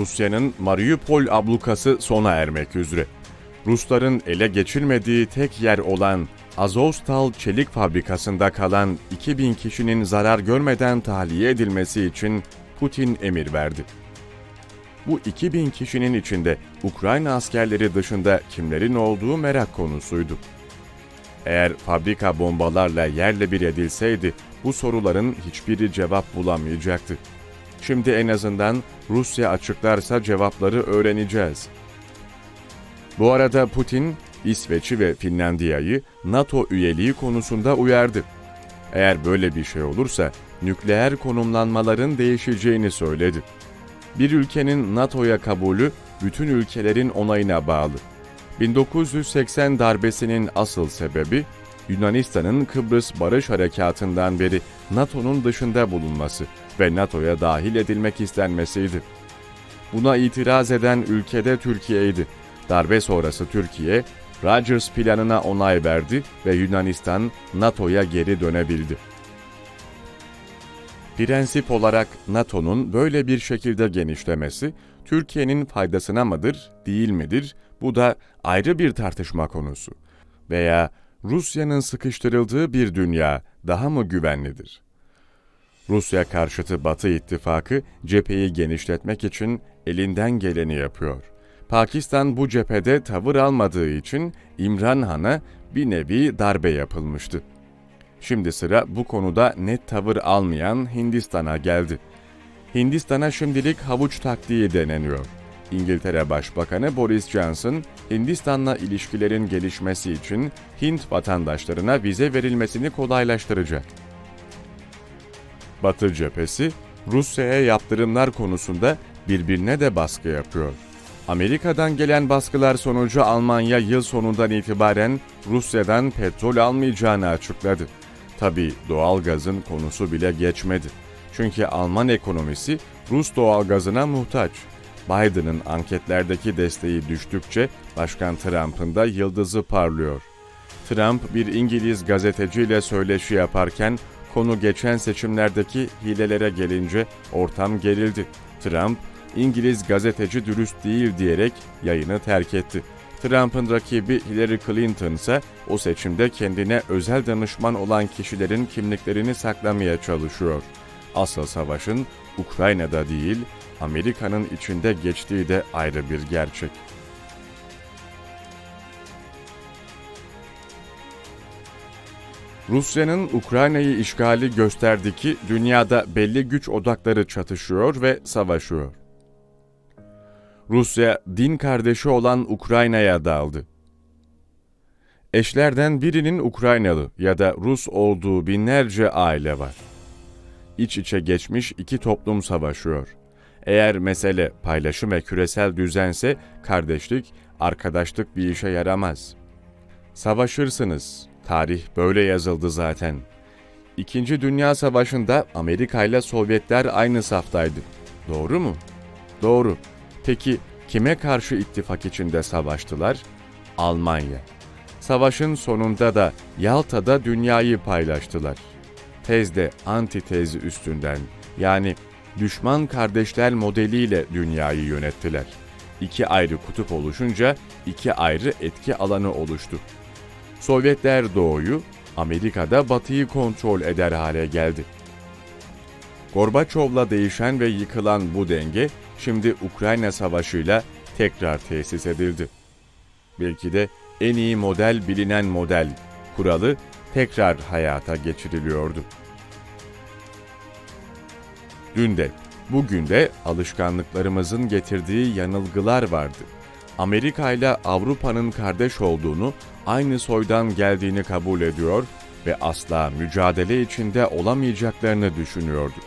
Rusya'nın Mariupol ablukası sona ermek üzere. Rusların ele geçirmediği tek yer olan Azovstal çelik fabrikasında kalan 2000 kişinin zarar görmeden tahliye edilmesi için Putin emir verdi. Bu 2000 kişinin içinde Ukrayna askerleri dışında kimlerin olduğu merak konusuydu. Eğer fabrika bombalarla yerle bir edilseydi bu soruların hiçbiri cevap bulamayacaktı. Şimdi en azından Rusya açıklarsa cevapları öğreneceğiz. Bu arada Putin, İsveç'i ve Finlandiya'yı NATO üyeliği konusunda uyardı. Eğer böyle bir şey olursa nükleer konumlanmaların değişeceğini söyledi. Bir ülkenin NATO'ya kabulü bütün ülkelerin onayına bağlı. 1980 darbesinin asıl sebebi Yunanistan'ın Kıbrıs Barış Harekatı'ndan beri NATO'nun dışında bulunması ve NATO'ya dahil edilmek istenmesiydi. Buna itiraz eden ülkede Türkiye'ydi. Darbe sonrası Türkiye, Rogers planına onay verdi ve Yunanistan NATO'ya geri dönebildi. Prensip olarak NATO'nun böyle bir şekilde genişlemesi Türkiye'nin faydasına mıdır, değil midir? Bu da ayrı bir tartışma konusu. Veya Rusya'nın sıkıştırıldığı bir dünya daha mı güvenlidir? Rusya karşıtı Batı ittifakı cepheyi genişletmek için elinden geleni yapıyor. Pakistan bu cephede tavır almadığı için İmran Han'a bir nevi darbe yapılmıştı. Şimdi sıra bu konuda net tavır almayan Hindistan'a geldi. Hindistan'a şimdilik havuç taktiği deneniyor. İngiltere Başbakanı Boris Johnson, Hindistan'la ilişkilerin gelişmesi için Hint vatandaşlarına vize verilmesini kolaylaştıracak. Batı cephesi, Rusya'ya yaptırımlar konusunda birbirine de baskı yapıyor. Amerika'dan gelen baskılar sonucu Almanya yıl sonundan itibaren Rusya'dan petrol almayacağını açıkladı. Tabi doğalgazın konusu bile geçmedi. Çünkü Alman ekonomisi Rus doğalgazına muhtaç. Biden'ın anketlerdeki desteği düştükçe Başkan Trump'ın da yıldızı parlıyor. Trump bir İngiliz gazeteciyle söyleşi yaparken konu geçen seçimlerdeki hilelere gelince ortam gerildi. Trump, İngiliz gazeteci dürüst değil diyerek yayını terk etti. Trump'ın rakibi Hillary Clinton ise o seçimde kendine özel danışman olan kişilerin kimliklerini saklamaya çalışıyor. Asıl savaşın Ukrayna'da değil, Amerika'nın içinde geçtiği de ayrı bir gerçek. Rusya'nın Ukrayna'yı işgali gösterdi ki dünyada belli güç odakları çatışıyor ve savaşıyor. Rusya din kardeşi olan Ukrayna'ya daldı. Eşlerden birinin Ukraynalı ya da Rus olduğu binlerce aile var. İç içe geçmiş iki toplum savaşıyor. Eğer mesele paylaşım ve küresel düzense kardeşlik, arkadaşlık bir işe yaramaz. Savaşırsınız. Tarih böyle yazıldı zaten. İkinci Dünya Savaşı'nda Amerika ile Sovyetler aynı saftaydı. Doğru mu? Doğru. Peki kime karşı ittifak içinde savaştılar? Almanya. Savaşın sonunda da Yalta'da dünyayı paylaştılar. Tezde antitez üstünden yani düşman kardeşler modeliyle dünyayı yönettiler. İki ayrı kutup oluşunca iki ayrı etki alanı oluştu. Sovyetler doğuyu, Amerika'da batıyı kontrol eder hale geldi. Gorbaçov'la değişen ve yıkılan bu denge şimdi Ukrayna Savaşı'yla tekrar tesis edildi. Belki de en iyi model bilinen model kuralı tekrar hayata geçiriliyordu. Dün de, bugün de alışkanlıklarımızın getirdiği yanılgılar vardı. Amerika ile Avrupa'nın kardeş olduğunu, aynı soydan geldiğini kabul ediyor ve asla mücadele içinde olamayacaklarını düşünüyorduk.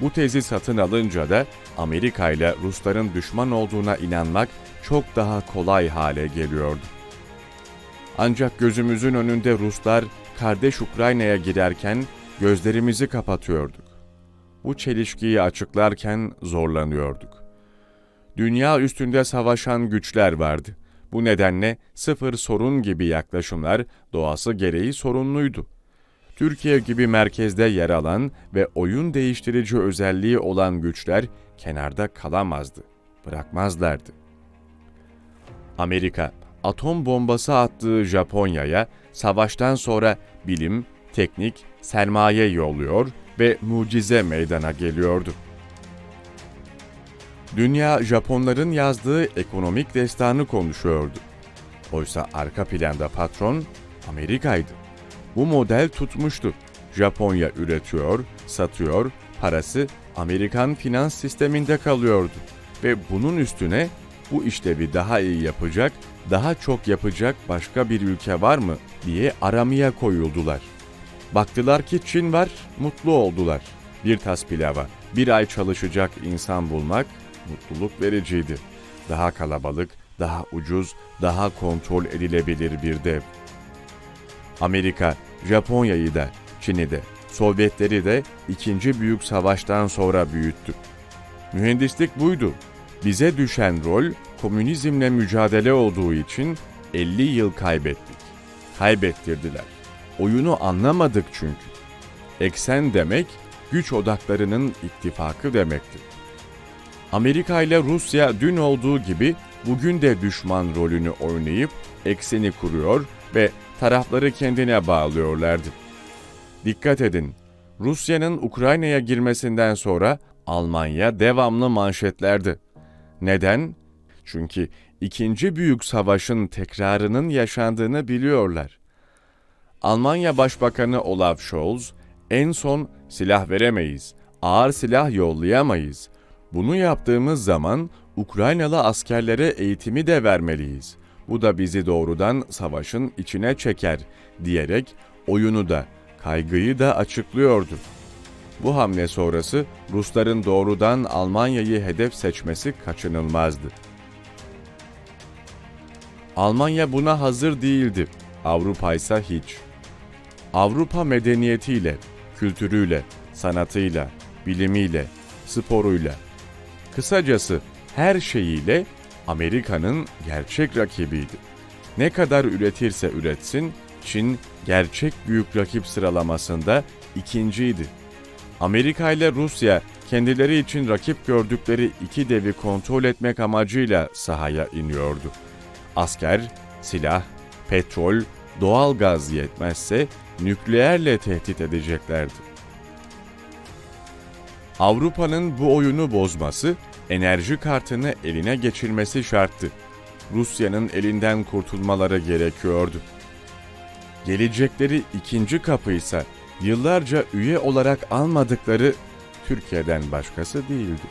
Bu tezi satın alınca da Amerika ile Rusların düşman olduğuna inanmak çok daha kolay hale geliyordu. Ancak gözümüzün önünde Ruslar kardeş Ukrayna'ya girerken gözlerimizi kapatıyorduk. Bu çelişkiyi açıklarken zorlanıyorduk. Dünya üstünde savaşan güçler vardı. Bu nedenle sıfır sorun gibi yaklaşımlar doğası gereği sorunluydu. Türkiye gibi merkezde yer alan ve oyun değiştirici özelliği olan güçler kenarda kalamazdı. bırakmazlardı. Amerika, atom bombası attığı Japonya'ya savaştan sonra bilim, teknik, sermaye yolluyor ve mucize meydana geliyordu. Dünya Japonların yazdığı ekonomik destanı konuşuyordu. Oysa arka planda patron Amerika'ydı. Bu model tutmuştu. Japonya üretiyor, satıyor, parası Amerikan finans sisteminde kalıyordu. Ve bunun üstüne bu işlevi daha iyi yapacak, daha çok yapacak başka bir ülke var mı diye aramaya koyuldular. Baktılar ki Çin var, mutlu oldular. Bir tas pilava, bir ay çalışacak insan bulmak mutluluk vericiydi. Daha kalabalık, daha ucuz, daha kontrol edilebilir bir dev. Amerika, Japonya'yı da, Çin'i de, Sovyetleri de ikinci büyük savaştan sonra büyüttü. Mühendislik buydu. Bize düşen rol komünizmle mücadele olduğu için 50 yıl kaybettik. Kaybettirdiler. Oyunu anlamadık çünkü. Eksen demek güç odaklarının ittifakı demektir. Amerika ile Rusya dün olduğu gibi bugün de düşman rolünü oynayıp ekseni kuruyor ve tarafları kendine bağlıyorlardı. Dikkat edin, Rusya'nın Ukrayna'ya girmesinden sonra Almanya devamlı manşetlerdi. Neden? Çünkü ikinci büyük savaşın tekrarının yaşandığını biliyorlar. Almanya Başbakanı Olaf Scholz, en son silah veremeyiz, ağır silah yollayamayız. Bunu yaptığımız zaman Ukraynalı askerlere eğitimi de vermeliyiz. Bu da bizi doğrudan savaşın içine çeker diyerek oyunu da kaygıyı da açıklıyordu. Bu hamle sonrası Rusların doğrudan Almanya'yı hedef seçmesi kaçınılmazdı. Almanya buna hazır değildi. Avrupa ise hiç. Avrupa medeniyetiyle, kültürüyle, sanatıyla, bilimiyle, sporuyla, kısacası her şeyiyle Amerika'nın gerçek rakibiydi. Ne kadar üretirse üretsin, Çin gerçek büyük rakip sıralamasında ikinciydi. Amerika ile Rusya kendileri için rakip gördükleri iki devi kontrol etmek amacıyla sahaya iniyordu. Asker, silah, petrol, doğal gaz yetmezse nükleerle tehdit edeceklerdi. Avrupa'nın bu oyunu bozması, enerji kartını eline geçirmesi şarttı. Rusya'nın elinden kurtulmaları gerekiyordu. Gelecekleri ikinci kapı ise yıllarca üye olarak almadıkları Türkiye'den başkası değildi.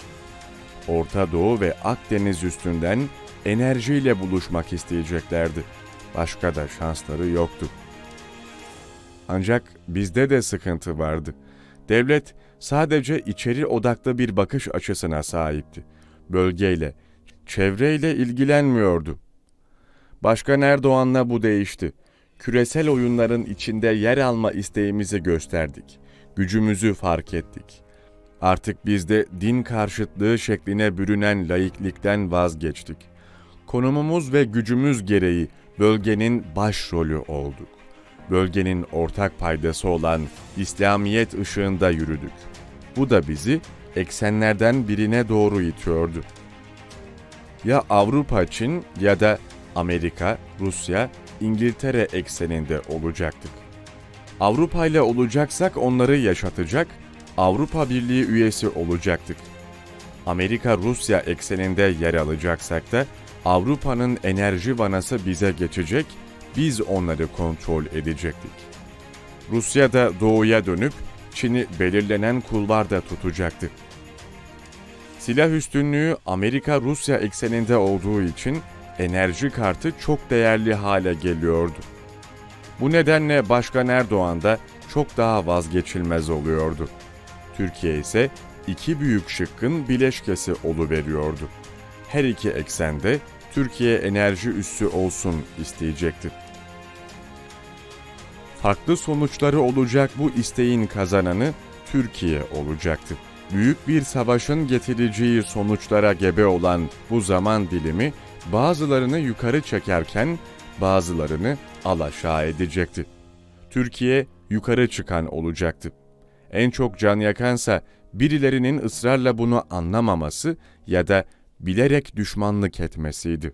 Orta Doğu ve Akdeniz üstünden enerjiyle buluşmak isteyeceklerdi. Başka da şansları yoktu. Ancak bizde de sıkıntı vardı. Devlet sadece içeri odaklı bir bakış açısına sahipti. Bölgeyle, çevreyle ilgilenmiyordu. Başkan Erdoğan'la bu değişti. Küresel oyunların içinde yer alma isteğimizi gösterdik. Gücümüzü fark ettik. Artık biz de din karşıtlığı şekline bürünen laiklikten vazgeçtik. Konumumuz ve gücümüz gereği bölgenin başrolü olduk. Bölgenin ortak paydası olan İslamiyet ışığında yürüdük. Bu da bizi eksenlerden birine doğru itiyordu. Ya Avrupa Çin ya da Amerika, Rusya, İngiltere ekseninde olacaktık. Avrupa ile olacaksak onları yaşatacak, Avrupa Birliği üyesi olacaktık. Amerika-Rusya ekseninde yer alacaksak da Avrupa'nın enerji vanası bize geçecek, biz onları kontrol edecektik. Rusya da doğuya dönüp Çin'i belirlenen kulvarda tutacaktı. Silah üstünlüğü Amerika-Rusya ekseninde olduğu için enerji kartı çok değerli hale geliyordu. Bu nedenle Başkan Erdoğan da çok daha vazgeçilmez oluyordu. Türkiye ise iki büyük şıkkın bileşkesi oluveriyordu. Her iki eksende Türkiye enerji üssü olsun isteyecekti. Farklı sonuçları olacak bu isteğin kazananı Türkiye olacaktı. Büyük bir savaşın getireceği sonuçlara gebe olan bu zaman dilimi bazılarını yukarı çekerken bazılarını alaşağı edecekti. Türkiye yukarı çıkan olacaktı. En çok can yakansa birilerinin ısrarla bunu anlamaması ya da bilerek düşmanlık etmesiydi.